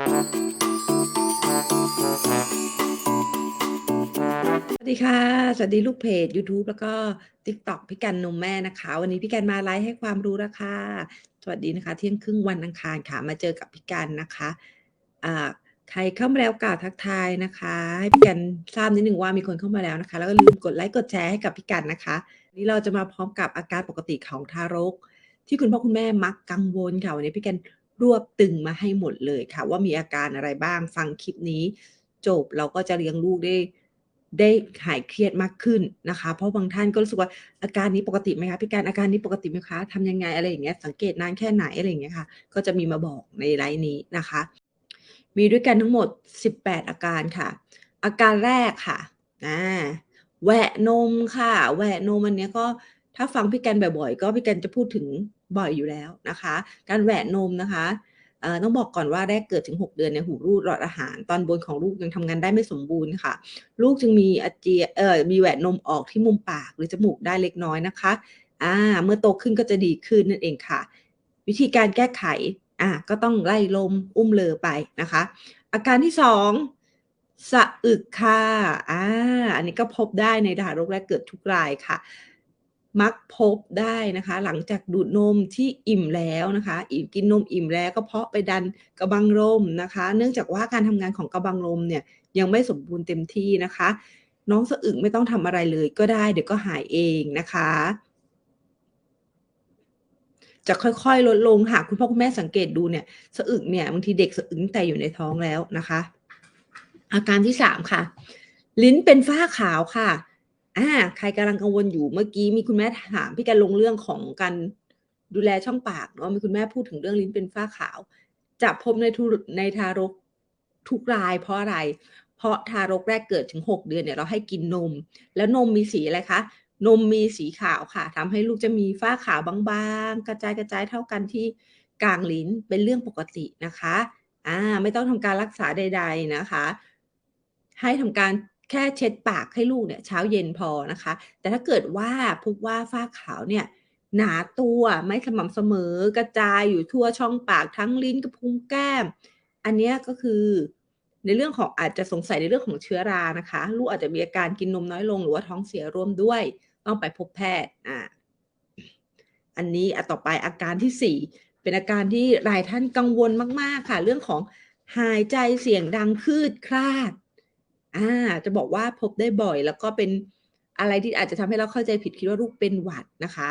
สวัสดีค่ะ สวัสดีลูกเพจ YouTube แล้วก็ TikTok พี่กันนมแม่นะคะ วันนี้พี่กันมาไลฟ์ให้ความรู้แล้วค่ะสวัสดีนะคะ เที่ยงครึ่งวันอังคารค่ะ มาเจอกับพี่กันนะคะอ่าใครเข้ามาแล้วกล่าวทักทายนะคะ ให้พี่กันทราบนิดหนึ่งว่ามีคนเข้ามาแล้วนะคะ แล้วก็ลืมกดไลค์กดแชร์ให้กับพี่กันนะคะวันนี้เราจะมาพร้อมกับอาการปกติของทารก ที่คุณพ่อคุณแม่มักกังวลค่ะวันนี้พี่กัน รวบตึงมาให้หมดเลยค่ะ ว่ามีอาการอะไรบ้างฟังคลิปนี้ จบเราก็จะเลี้ยงลูกได้ได้หายเครียดมากขึ้นนะคะ เพราะบางท่านก็รู้สึกว่าอาการนี้ปกติไหมคะพี่การอาการนี้ปกติไหมคะทำยังไงอะไรอย่างเงี้ยสังเกตนานแค่ไหนอะไรอย่างเงี้ยค่ะ ก็จะมีมาบอกในไลน์นี้นะคะ มีด้วยกันทั้งหมด 18 อาการค่ะ อาการแรกค่ะอ่าแหวะนมค่ะแหวะนมอันเนี้ยก็ถ้าฟังพี่กันบ่อยๆ ก็พี่กันจะพูดถึง บ่อยอยู่แล้วนะคะ การแหวะนมนะคะต้องบอกก่อนว่าแรกเกิดถึง 6 เดือนเนี่ยหูรูดหลอดอาหาร ตอนบนของลูกยังทำงานได้ไม่สมบูรณ์ค่ะ ลูกจึงมีอาเจียเอ่อมีแหวนนมออกที่มุมปากหรือจมูกได้เล็กน้อยนะคะอ่าเมื่อโตขึ้นก็จะดีขึ้นนั่นเองค่ะ วิธีการแก้ไขอ่าก็ต้องไล่ลมอุ้มเลอไปนะคะ อาการที่สองสะอึกค่ะอ่าอันนี้ก็พบได้ในทารกแรกเกิดทุกรายค่ะ มักพบได้นะคะ หลังจากดูดนมที่อิ่มแล้วนะคะอิ่มกินนมอิ่มแล้วก็เพาะไปดันกระบังลมนะคะ เนื่องจากว่าการทำงานของกระบังลมเนี่ยยังไม่สมบูรณ์เต็มที่นะคะ น้องสะอึกไม่ต้องทำอะไรเลยก็ได้เดี๋ยวก็หายเองนะคะ จะค่อยๆลดลงหากคุณพ่อคุณแม่สังเกตดูเนี่ยสะอึกเนี่ยบางทีเด็กสะอึกแต่อยู่ในท้องแล้วนะคะ อาการที่สามค่ะ ลิ้นเป็นฝ้าขาวค่ะ อ่าใครกำลังกังวลอยู่เมื่อกี้มีคุณแม่ถามพี่กันลงเรื่องของการดูแลช่องปากเนาะมีคุณแม่พูดถึงเรื่องลิ้นเป็นฝ้าขาว จะพบในทุในทารกทุกรายเพราะอะไร เพราะทารกแรกเกิดถึง 6 เดือนเนี่ยเราให้กินนม แล้วนมมีสีอะไรคะ นมมีสีขาวค่ะทำให้ลูกจะมีฝ้าขาวบางๆ กระจายกระจายเท่ากันที่กลางลิ้นเป็นเรื่องปกตินะคะอ่าไม่ต้องทำการรักษาใด ๆนะคะ ให้ทำการ แค่เช็ดปากให้ลูกเนี่ยเช้าเย็นพอนะคะ แต่ถ้าเกิดว่าพบว่าฝ้าขาวเนี่ยหนาตัวไม่สม่ำเสมอกระจายอยู่ทั่วช่องปากทั้งลิ้นกับพุงแก้ม อันนี้ก็คือในเรื่องของอาจจะสงสัยในเรื่องของเชื้อรานะคะ ลูกอาจจะมีอาการกินนมน้อยลงหรือว่าท้องเสียร่วมด้วย ต้องไปพบแพทย์อ่าอันนี้อะต่อไปอาการที่สี่เป็นอาการที่หลายท่านกังวลมาก ๆ ค่ะ เรื่องของหายใจเสียงดังคืดคลาด อ่า จะบอกว่าพบได้บ่อย แล้วก็เป็นอะไรที่อาจจะทำให้เราเข้าใจผิดคิดว่าลูกเป็นหวัดนะคะ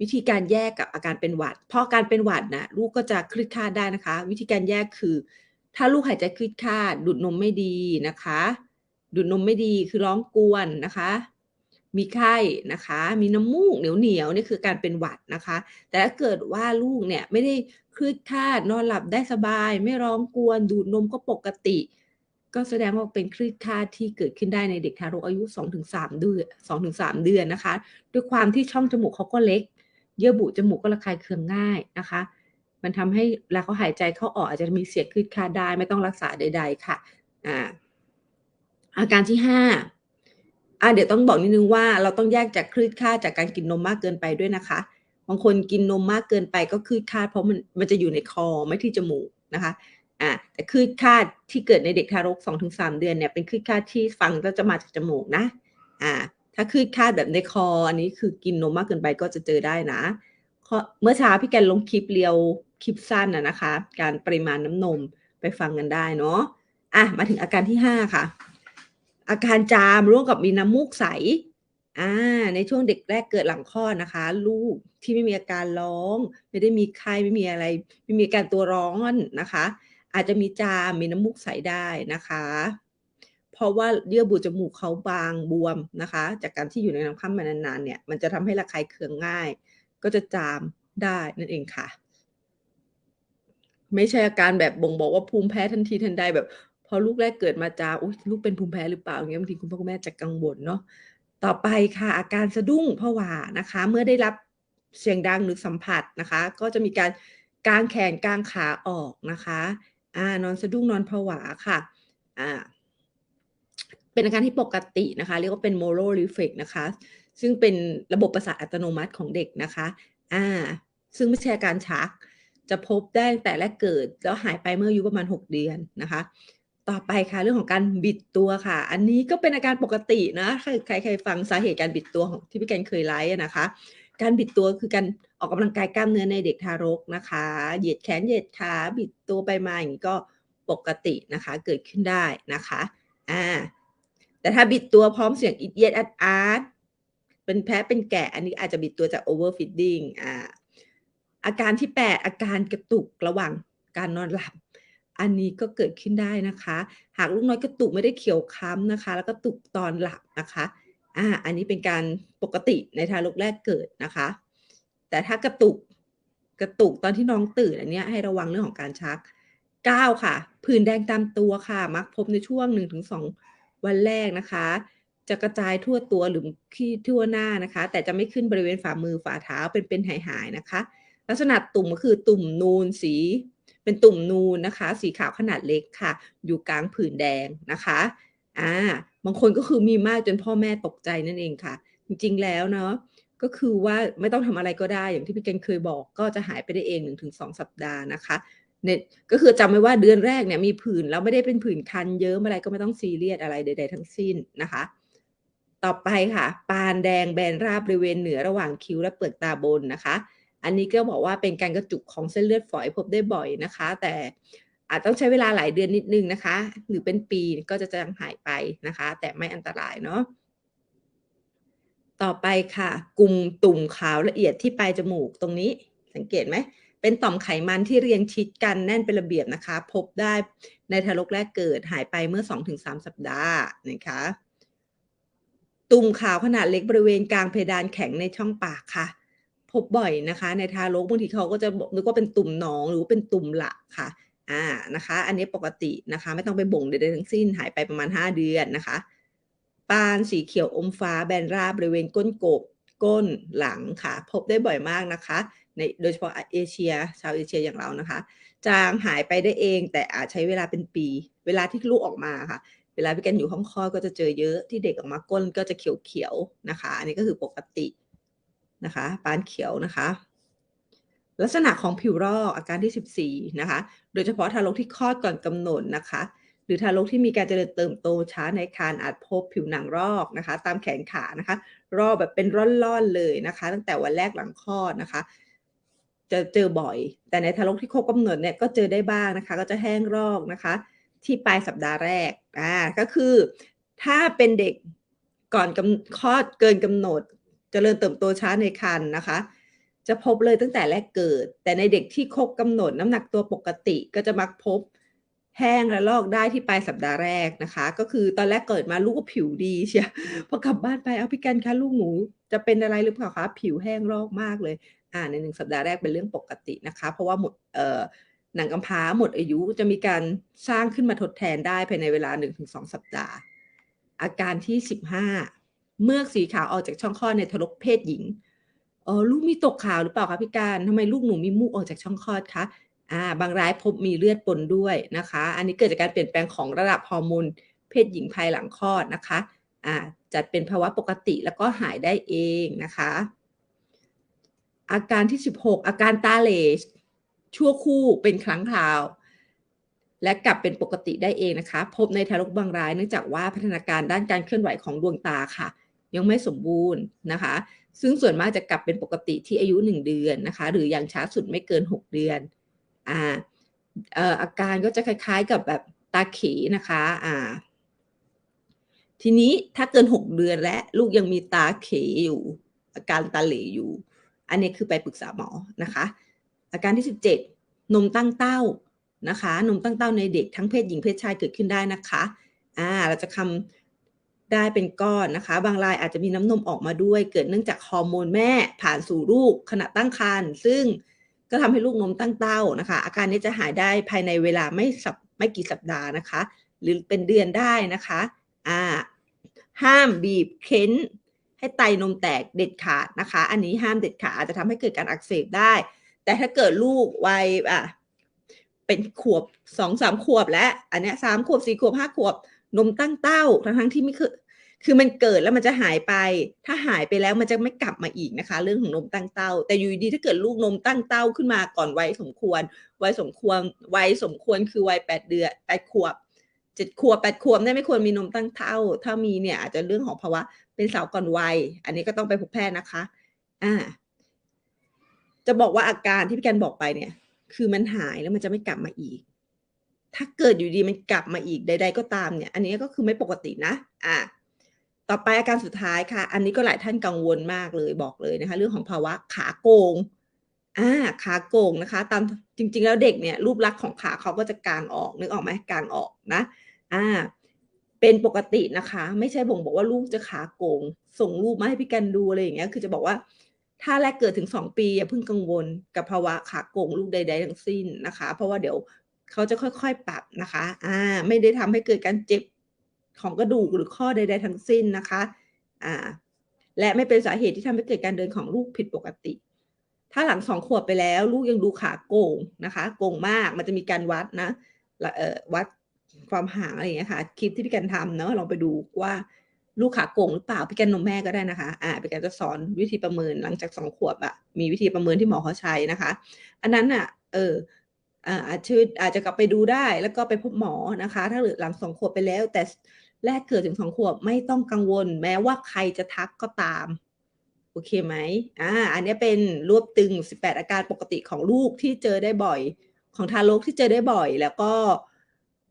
วิธีการแยกกับอาการเป็นหวัดพราการเป็นหวัดนะลูกก็จะคลืดคลาดได้นะคะ วิธีการแยกคือ ถ้าลูกหายใจคลืดคลาดดูดนมไม่ดีนะคะ ดูดนมไม่ดีคือร้องกวนนะคะ มีไข้นะคะ มีน้ำมูกเหนียวเหนียวนี่คือการเป็นหวัดนะคะ แต่ถ้าเกิดว่าลูกเนี่ยไม่ได้คลืดคลาดนอนหลับได้สบาย ไม่ร้องกวน ดูดนมก็ปกติ ก็แสดงว่าเป็นคลืดคลาที่เกิดขึ้นได้ในเด็กทารกอายุ 2-3 เดือน2-3 เดือนนะคะ ด้วยความที่ช่องจมูกเขาก็เล็ก เยื่อบุจมูกก็ระคายเคืองง่ายนะคะ มันทำให้เวลาเขาหายใจเข้าออกอาจจะมีเสียงคลืดคลาได้ไม่ต้องรักษาใด ๆ ค่ะอ่าอาการที่ห้าอ่าเดี๋ยวต้องบอกนิดนึงว่าเราต้องแยกจากคลืดคลาจากการกินนมมากเกินไปด้วยนะคะบางคนกินนมมากเกินไปก็คลืดคลาดเพราะมันมันจะอยู่ในคอไม่ที่จมูกนะคะ อ่าแต่คลืดคาดที่เกิดในเด็กทารก 2-3 เดือนเนี่ยเป็นคลืดคาดที่ฟังแล้วจะมาจากจมูกนะอ่าถ้าคลืดคาดแบบในคออันนี้คือกินนมมากเกินไปก็จะเจอได้นะเมื่อเช้าพี่แกนลงคลิปเรียวคลิปสั้นนะนะคะ การปริมาณน้ำนมไปฟังกันได้เนาะอะมาถึงอาการที่ห้าค่ะ อาการจามร่วมกับมีน้ำมูกใสอ่าในช่วงเด็กแรกเกิดหลังคลอดนะคะ ลูกที่ไม่มีอาการร้อง ไม่ได้มีไข้ไม่มีอะไร ไม่มีอาการตัวร้อนนะคะ อาจจะมีจามมีน้ำมูกใสได้นะคะ เพราะว่าเยื่อบุจมูกเขาบางบวมนะคะ จากการที่อยู่ในน้ำค่ำมมานานๆเนี่ยมันจะทำให้ระคายเคืองง่าย ก็จะจามได้นั่นเองค่ะ ไม่ใช่อาการแบบบ่งบอกว่าภูมิแพ้ทันทีทันใดแบบพอลูกแรกเกิดมาจามอุ๊ยลูกเป็นภูมิแพ้หรือเปล่าอย่างเงี้ยบางทีคุณพ่อคุณแม่จะกังวลเนาะต่อไปค่ะ อาการสะดุ้งผวานะคะ เมื่อได้รับเสียงดังหรือสัมผัสนะคะ ก็จะมีการกางแขนกางขาออกนะคะ อ่านอนสะดุ้งนอนผวาค่ะอ่าเป็นอาการที่ปกตินะคะ เรียกว่าเป็น moral reflex นะคะ ซึ่งเป็นระบบประสาทอัตโนมัติของเด็กนะคะอ่าซึ่งไม่ใช่อาการชัก จะพบได้แต่แรกเกิด แล้วหายไปเมื่ออายุประมาณ 6 เดือนนะคะ ต่อไปค่ะเรื่องของการบิดตัวค่ะ อันนี้ก็เป็นอาการปกตินะใครใครฟังสาเหตุการบิดตัวของที่พี่แกนเคยไลฟ์นะคะ การบิดตัวคือการออกกำลังกายกล้ามเนื้อในเด็กทารกนะคะ เหยียดแขนเหยียดขาบิดตัวไปมาอย่างนี้ก็ปกตินะคะเกิดขึ้นได้นะคะอ่าแต่ถ้าบิดตัวพร้อมเสียงอิดเอียดอัดอาร์ตเป็นแพ้เป็นแกะอันนี้อาจจะบิดตัวจาก overfeeding อ่าอาการที่แปดอาการกระตุกระหว่างการนอนหลับ อันนี้ก็เกิดขึ้นได้นะคะ หากลูกน้อยกระตุกไม่ได้เขียวค้ำนะคะ แล้วก็ตุกตอนหลับนะคะ อ่าอันนี้เป็นการปกติในทารกแรกเกิดนะคะ แต่ถ้ากระตุกกระตุกตอนที่น้องตื่นอันนี้ให้ระวังเรื่องของการชัก 9 ค่ะ ผื่นแดงตามตัวค่ะ มักพบในช่วง 1-2 วันแรกนะคะ จะกระจายทั่วตัวหรือที่ทั่วหน้านะคะ แต่จะไม่ขึ้นบริเวณฝ่ามือฝ่าเท้าเป็นเป็นหายๆนะคะ ลักษณะตุ่มก็คือตุ่มนูนสี เป็นตุ่มนูนนะคะ สีขาวขนาดเล็กค่ะ อยู่กลางผื่นแดงนะคะ อ่าบางคนก็คือมีมากจนพ่อแม่ตกใจนั่นเองค่ะ จริงๆแล้วเนาะก็คือว่าไม่ต้องทำอะไรก็ได้อย่างที่พี่เกณฑ์เคยบอกก็จะหายไปได้เอง1-2สัปดาห์นะคะเนี่ยก็คือจำไว้ว่าเดือนแรกเนี่ยมีผื่นแล้วไม่ได้เป็นผื่นคันเยอะอะไรก็ไม่ต้องซีเรียสอะไรใด ๆ ทั้งสิ้นนะคะ ต่อไปค่ะ ปานแดงแบนราบบริเวณเหนือระหว่างคิ้วและเปลือกตาบนนะคะ อันนี้ก็บอกว่าเป็นการกระจุกของเส้นเลือดฝอยพบได้บ่อยนะคะ แต่ อาจต้องใช้เวลาหลายเดือนนิดนึงนะคะ หรือเป็นปีก็จะจางหายไปนะคะ แต่ไม่อันตรายเนาะต่อไปค่ะ กลุ่มตุ่มขาวละเอียดที่ปลายจมูกตรงนี้สังเกตไหมเป็นต่อมไขมันที่เรียงชิดกันแน่นเป็นระเบียบนะคะ พบได้ในทารกแรกเกิดหายไปเมื่อ 2-3 สัปดาห์นะคะตุ่มขาวขนาดเล็กบริเวณกลางเพดานแข็งในช่องปากค่ะ พบบ่อยนะคะ ในทารกบางทีเขาก็จะนึกว่าเป็นตุ่มหนองหรือว่าเป็นตุ่มหละค่ะ อ่านะคะ อันนี้ปกตินะคะ ไม่ต้องไปบ่งใดๆทั้งสิ้นหายไปประมาณ 5 เดือนนะคะ ปานสีเขียวอมฟ้าแบนราบบริเวณก้นกบก้นหลังค่ะ พบได้บ่อยมากนะคะ ในโดยเฉพาะเอเชีย ชาวเอเชียอย่างเรานะคะ จางหายไปได้เอง แต่อาจใช้เวลาเป็นปี เวลาที่ลูกออกมาค่ะ เวลาพี่กันอยู่ห้องคลอดก็จะเจอเยอะที่เด็กออกมาก้นก็จะเขียวๆนะคะ อันนี้ก็คือปกตินะคะ ปานเขียวนะคะ ลักษณะของผิวรอกอาการที่ 14 นะคะ โดยเฉพาะทารกที่คลอดก่อนกำหนดนะคะ หรือทารกที่มีการเจริญเติบโตช้าในครรภ์อาจพบผิวหนังรอกนะคะ ตามแขนขานะคะ รอกแบบเป็นร่อนๆเลยนะคะ ตั้งแต่วันแรกหลังคลอดนะคะ จะเจอบ่อย แต่ในทารกที่ครบกำหนดเนี่ยก็เจอได้บ้างนะคะ ก็จะแห้งรอกนะคะ ที่ปลายสัปดาห์แรกอ่าก็คือ ถ้าเป็นเด็กก่อนกำคลอดเกินกำหนดเจริญเติบโตช้าในครรภ์นะคะ จะพบเลยตั้งแต่แรกเกิด แต่ในเด็กที่ครบกำหนดน้ำหนักตัวปกติก็จะมักพบแห้งและลอกได้ที่ปลายสัปดาห์แรกนะคะ ก็คือตอนแรกเกิดมาลูกก็ผิวดีเชียพอกลับบ้านไปเอาพี่กันคะลูกหนูจะเป็นอะไรหรือเปล่าคะผิวแห้งลอกมากเลย อ่าในหนึ่งสัปดาห์แรกเป็นเรื่องปกตินะคะ เพราะว่าหมดเอ่อหนังกำพร้าหมดอายุจะมีการสร้างขึ้นมาทดแทนได้ภายในเวลา 1-2 สัปดาห์ อาการที่ 15 เมือกสีขาวออกจากช่องคลอดในทารกเพศหญิง เออลูกมีตกขาวหรือเปล่าคะพี่การทำไมลูกหนูมีมูกออกจากช่องคลอดคะอ่าบางรายพบมีเลือดปนด้วยนะคะ อันนี้เกิดจากการเปลี่ยนแปลงของระดับฮอร์โมนเพศหญิงภายหลังคลอดนะคะอ่าจัดเป็นภาวะปกติแล้วก็หายได้เองนะคะ อาการที่ 16 อาการตาเหลชั่วคู่เป็นครั้งคราว และกลับเป็นปกติได้เองนะคะ พบในทารกบางรายเนื่องจากว่าพัฒนาการด้านการเคลื่อนไหวของดวงตาค่ะ ยังไม่สมบูรณ์นะคะ ซึ่งส่วนมากจะกลับเป็นปกติที่อายุ 1 เดือนนะคะ หรืออย่างช้าสุดไม่เกิน 6 เดือนอ่าเอ่ออาการก็จะคล้ายๆกับแบบตาเขนะคะอ่าทีนี้ถ้าเกิน 6 เดือนและลูกยังมีตาเขอยู่ อาการตาเหลอยู่ อันนี้คือไปปรึกษาหมอนะคะ อาการที่ 17 นมตั้งเต้านะคะ นมตั้งเต้าในเด็กทั้งเพศหญิงเพศชายเกิดขึ้นได้นะคะอ่าเราจะคำ ได้เป็นก้อนนะคะ บางรายอาจจะมีน้ำนมออกมาด้วย เกิดเนื่องจากฮอร์โมนแม่ผ่านสู่ลูกขณะตั้งครรภ์ซึ่งก็ทำให้ลูกนมตั้งเต้านะคะ อาการนี้จะหายได้ภายในเวลาไม่สับไม่กี่สัปดาห์นะคะ หรือเป็นเดือนได้นะคะอ่าห้ามบีบเค้น ให้ไตนมแตกเด็ดขาดนะคะ อันนี้ห้ามเด็ดขาดอาจจะทำให้เกิดการอักเสบได้ แต่ถ้าเกิดลูกวัยอะเป็นขวบสองสามขวบแล้วอันเนี้ยสามขวบสี่ขวบห้าขวบ นมตั้งเต้าทั้งทั้งที่ไม่เคยคือมันเกิดแล้วมันจะหายไป ถ้าหายไปแล้วมันจะไม่กลับมาอีกนะคะ เรื่องของนมตั้งเต้า แต่อยู่ดีถ้าเกิดลูกนมตั้งเต้าขึ้นมาก่อนวัยสมควร วัยสมควร วัยสมควรคือวัยแปดเดือนแปดขวบเจ็ดขวบแปดขวบเนี่ยไม่ควรมีนมตั้งเต้า ถ้ามีเนี่ยอาจจะเรื่องของภาวะเป็นสาวก่อนวัย อันนี้ก็ต้องไปพบแพทย์นะคะ อ่า จะบอกว่าอาการที่พี่แกนบอกไปเนี่ย คือมันหายแล้วมันจะไม่กลับมาอีก ถ้าเกิดอยู่ดีมันกลับมาอีกใด ๆ ก็ตามเนี่ย อันนี้ก็คือไม่ปกตินะ อ่า ต่อไปอาการสุดท้ายค่ะ อันนี้ก็หลายท่านกังวลมากเลยบอกเลยนะคะ เรื่องของภาวะขาโกง อ่า ขาโกงนะคะ ตามจริง ๆ แล้วเด็กเนี่ยรูปลักษณ์ของขาเขาก็จะกางออกนึกออกไหมกางออกนะ อ่า เป็นปกตินะคะ ไม่ใช่บ่งบอกว่าลูกจะขาโกง ส่งรูปมาให้พี่กันดูอะไรอย่างเงี้ย คือจะบอกว่าถ้าแรกเกิดถึงสองปีอย่าเพิ่งกังวลกับภาวะขาโกงลูกใด ๆ ทั้งสิ้นนะคะ เพราะว่าเดี๋ยว เขาจะค่อยๆปรับนะคะอ่าไม่ได้ทำให้เกิดการเจ็บของกระดูกหรือข้อใดๆทั้งสิ้นนะคะอ่าและไม่เป็นสาเหตุที่ทำให้เกิดการเดินของลูกผิดปกติ ถ้าหลังสองขวบไปแล้ว ลูกยังดูขาโก่งนะคะ โก่งมากมันจะมีการวัดนะเอ่อวัดความห่างอะไรอย่างเงี้ยค่ะคลิปที่พี่กันทำเนาะลองไปดูว่าลูกขาโก่งหรือเปล่าพี่กันนมแม่ก็ได้นะคะ อ่าพี่กันจะสอนวิธีประเมินหลังจากสองขวบอะมีวิธีประเมินที่หมอเขาใช้นะคะ อันนั้นอะเออ อาจจะอาจจะกลับไปดูได้ แล้วก็ไปพบหมอนะคะ ถ้าหลังสองขวบไปแล้ว แต่แรกเกิดถึงสองขวบไม่ต้องกังวล แม้ว่าใครจะทักก็ตามโอเคไหมอ่าอันนี้เป็นรวบตึง 18 อาการปกติของลูกที่เจอได้บ่อย ของทารกที่เจอได้บ่อย แล้วก็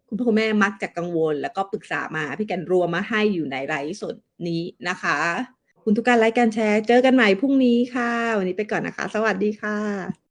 คุณพ่อคุณแม่มักจะกังวล แล้วก็ปรึกษามาพี่กันรวมมาให้อยู่ในไลฟ์สดนี้นะคะคุณทุกการไลค์การแชร์ เจอกันใหม่พรุ่งนี้ค่ะ วันนี้ไปก่อนนะคะ สวัสดีค่ะ